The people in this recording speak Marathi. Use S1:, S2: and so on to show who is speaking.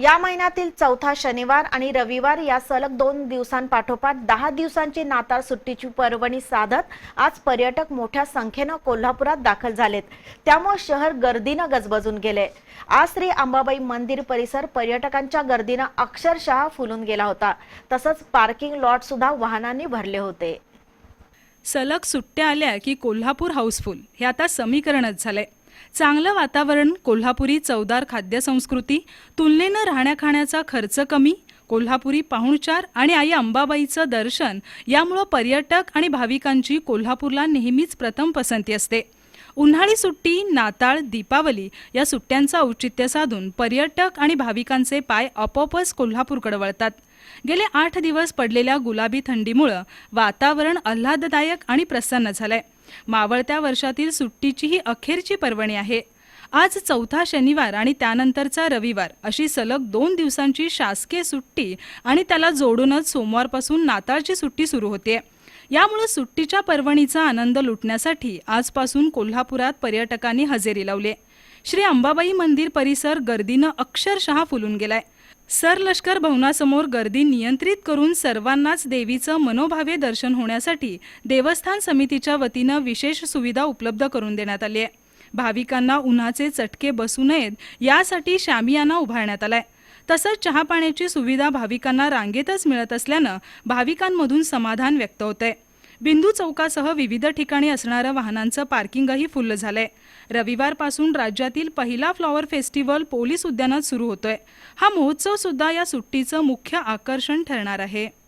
S1: या महिन्यातील चौथा शनिवार आणि रविवार या सलग दोन दिवसांपाठोपाठ दहा दिवसांची नाताळ सुट्टीची पर्वणी साधत आज पर्यटक मोठ्या संख्येनं कोल्हापुरात दाखल झालेत. त्यामुळे शहर गर्दीनं गजबजून गेले. आज श्री अंबाबाई मंदिर परिसर पर्यटकांच्या गर्दीनं अक्षरशः फुलून गेला होता. तसंच पार्किंग लॉट सुद्धा वाहनांनी भरले होते.
S2: सलग सुट्ट्या आल्या की कोल्हापूर हाऊसफुल. हे आता समीकरणच झालंय. चांगलं वातावरण कोल्हापुरी चवदार खाद्यसंस्कृती तुलनेनं राहण्याखाण्याचा खर्च कमी कोल्हापुरी पाहुणचार आणि आई अंबाबाईचं दर्शन यामुळं पर्यटक आणि भाविकांची कोल्हापूरला नेहमीच प्रथम पसंती असते. उन्हाळी सुट्टी नाताळ दीपावली या सुट्ट्यांचं औचित्य साधून पर्यटक आणि भाविकांचे पाय आपोआपच कोल्हापूरकडे वळतात. गेले आठ दिवस पडलेल्या गुलाबी थंडीमुळं वातावरण आल्हाददायक आणि प्रसन्न झालंय. मावळत्या वर्षातील सुट्टीची ही अखेरची पर्वणी आहे. आज चौथा शनिवार आणि त्यानंतरचा रविवार अशी सलग दोन दिवसांची शासकीय सुट्टी आणि त्याला जोडूनच सोमवारपासून नाताळची सुट्टी सुरू होते. यामुळे सुट्टीच्या पर्वणीचा आनंद लुटण्यासाठी आजपासून कोल्हापुरात पर्यटकांनी हजेरी लावले. श्री अंबाबाई मंदिर परिसर गर्दीनं अक्षरशः फुलून गेलाय. सर लष्कर भवनासमोर गर्दी नियंत्रित करून सर्वांनाच देवीचं मनोभावे दर्शन होण्यासाठी देवस्थान समितीच्या वतीनं विशेष सुविधा उपलब्ध करून देण्यात आली आहे. भाविकांना उन्हाचे चटके बसू नयेत यासाठी शामियाना उभारण्यात आलाय. तसंच चहा पाण्याची सुविधा भाविकांना रांगेतच मिळत असल्यानं भाविकांमधून समाधान व्यक्त होतंय. बिंदू चौकासह विविध ठिकाणी असणारं वाहनांचं पार्किंगही फुल्ल झालंय. रविवारपासून राज्यातील पहिला फ्लॉवर फेस्टिवल पोलीस उद्यानात सुरू होतोय. हा महोत्सव सुद्धा या सुट्टीचं मुख्य आकर्षण ठरणार आहे.